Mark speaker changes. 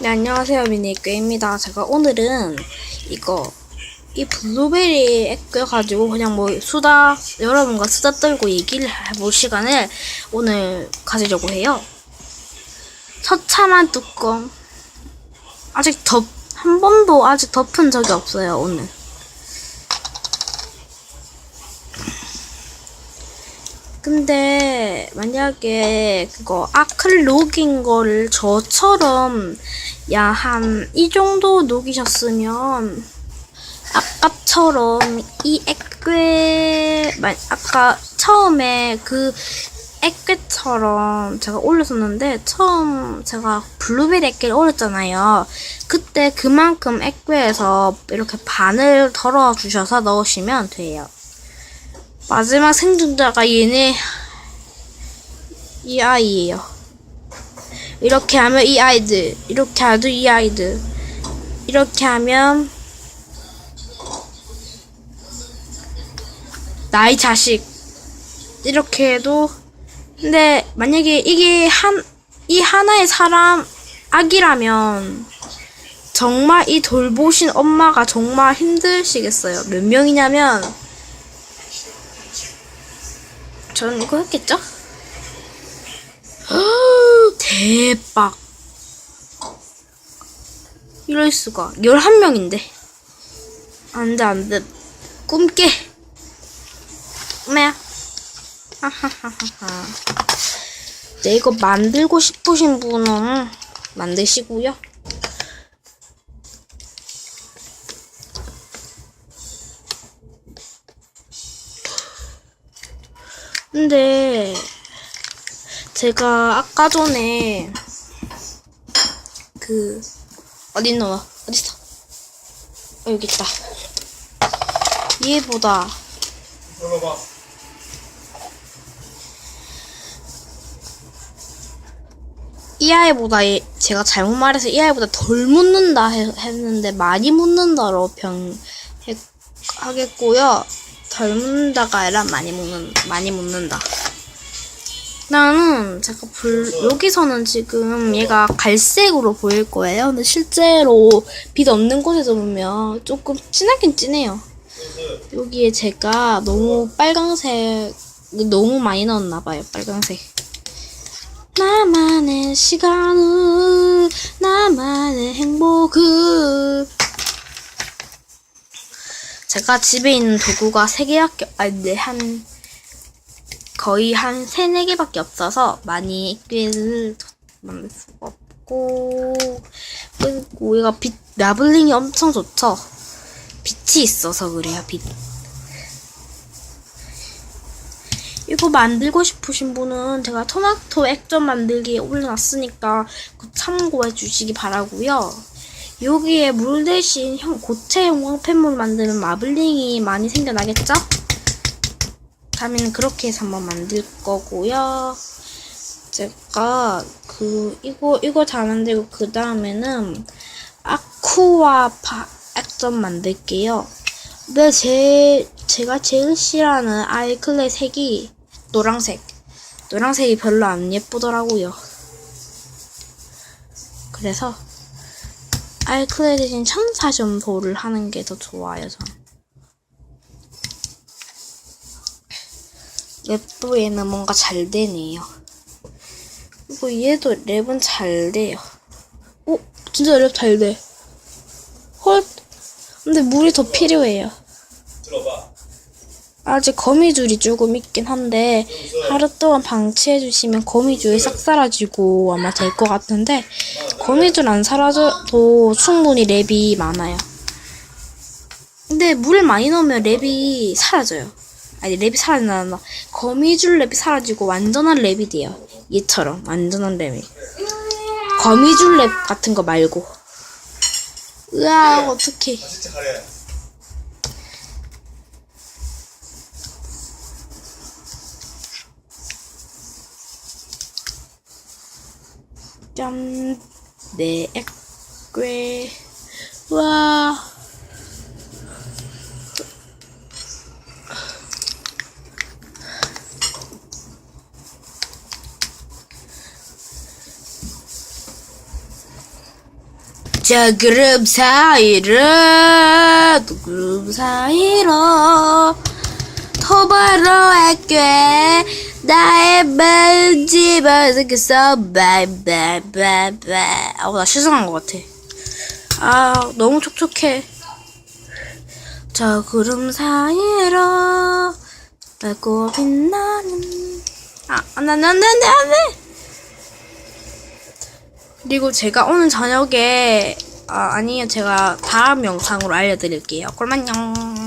Speaker 1: 네, 안녕하세요. 미니에교입니다. 제가 오늘은 이거, 이 블루베리 껴가지고 그냥 뭐 수다, 여러분과 수다 떨고 얘기를 해볼 시간을 오늘 가지려고 해요. 처참한 뚜껑. 아직 덮, 한 번도 아직 덮은 적이 없어요, 오늘. 근데 만약에 그거 아클 녹인 거를 저처럼 야 한 이 정도 녹이셨으면 아까처럼 이 액괴 만 아까 처음에 그 액괴처럼 제가 올렸었는데 처음 제가 블루베리 액괴를 올렸잖아요. 그때 그만큼 액괴에서 이렇게 반을 덜어 주셔서 넣으시면 돼요. 마지막 생존자가 얘네 이 아이예요. 이렇게 하면 이 아이들, 이렇게 하도 이 아이들, 이렇게 하면 나이 자식 이렇게 해도 근데 만약에 이게 한 이 하나의 사람 아기라면 정말 이 돌보신 엄마가 정말 힘드시겠어요. 몇 명이냐면 저는 이거 했겠죠? 대박. 이럴 수가. 11명인데. 안 돼, 안 돼. 꿈깨. 엄마야. 하하하하하. 네, 이거 만들고 싶으신 분은 만드시고요. 근데 제가 아까 전에 그 어디 있노 어디 있어? 어, 여기 있다. 얘보다. 이 아이보다 얘- 제가 잘못 말해서 이 아이보다 덜 묻는다 해- 했는데 많이 묻는다로 병 해- 하겠고요. 덜 묻는다가 아니라 많이 묻는 많이 묻는다. 나는 제가 불 여기서는 지금 얘가 갈색으로 보일 거예요. 근데 실제로 빛 없는 곳에서 보면 조금 진하긴 진해요. 여기에 제가 너무 빨강색 너무 많이 넣었나 봐요. 빨강색. 나만의 시간을 나만의 행복을 제가 집에 있는 도구가 세 개밖에 아니 네, 한 거의 한 세네 개밖에 없어서 많이 꾀를 만들 수가 없고 그리고 얘가 빛 라블링이 엄청 좋죠 빛이 있어서 그래요 빛 이거 만들고 싶으신 분은 제가 토마토 액젓 만들기에 올려놨으니까 그 참고해 주시기 바라고요. 여기에 물 대신 형 고체형 황폐물 만드는 마블링이 많이 생겨나겠죠? 다음에는 그렇게 해서 한번 만들 거고요. 제가 그 이거 이거 다 만들고 그 다음에는 아쿠아 파 액젓 만들게요. 근데 제 제가 제일 싫어하는 아이클레 색이 노랑색. 노랑색이 별로 안 예쁘더라고요. 그래서 아이클레 대신 천사 점소를 하는 게 더 좋아요, 전. 랩도 얘는 뭔가 잘 되네요. 그리고 얘도 랩은 잘 돼요. 오, 진짜 랩 잘 돼. 헐. 근데 물이 더 필요해요. 아직 거미줄이 조금 있긴 한데 하루 동안 방치해 주시면 거미줄이 싹 사라지고 아마 될 것 같은데 거미줄 안 사라져도 충분히 랩이 많아요. 근데 물을 많이 넣으면 랩이 사라져요. 아니 랩이 사라진다. 거미줄 랩이 사라지고 완전한 랩이 돼요. 얘처럼 완전한 랩이. 거미줄 랩 같은 거 말고. 으아 어떡해.
Speaker 2: 진짜 가래.
Speaker 1: 짠, 내 액괴. 와. 저 그룹 사이로 또 그룹 사이로 토바로 할게 나의 말 집어서 바이바이바이 아우 나 실성한 것 같아 아 너무 촉촉해 저 구름 사이로 밝고 빛나는 아, 안 돼, 안 돼, 안 돼, 안 돼, 안 돼. 그리고 제가 오늘 저녁에, 아, 아니요, 제가 다음 영상으로 알려드릴게요. 꿀만녕.